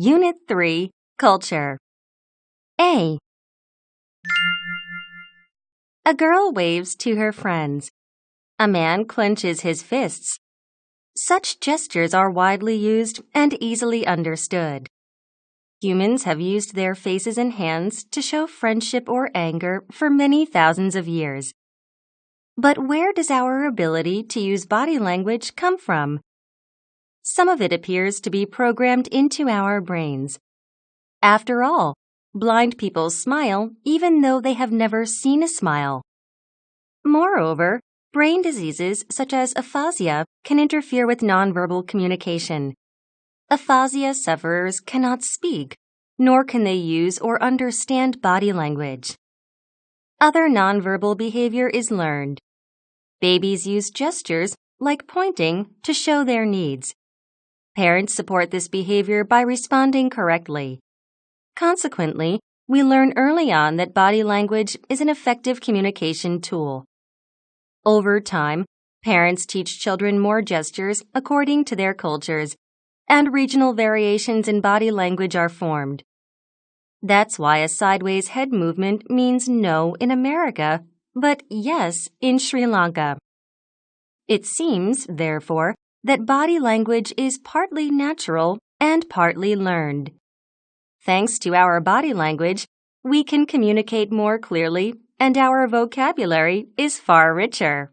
Unit 3 Culture A. A girl waves to her friends. A man clenches his fists. Such gestures are widely used and easily understood. Humans have used their faces and hands to show friendship or anger for many thousands of years. But where does our ability to use body language come from? Some of it appears to be programmed into our brains. After all, blind people smile even though they have never seen a smile. Moreover, brain diseases such as aphasia can interfere with nonverbal communication. Aphasia sufferers cannot speak, nor can they use or understand body language. Other nonverbal behavior is learned. Babies use gestures, like pointing, to show their needs. Parents support this behavior by responding correctly. Consequently, we learn early on that body language is an effective communication tool. Over time, parents teach children more gestures according to their cultures, and regional variations in body language are formed. That's why a sideways head movement means no in America, but yes in Sri Lanka. It seems, therefore, that body language is partly natural and partly learned. Thanks to our body language, we can communicate more clearly and our vocabulary is far richer.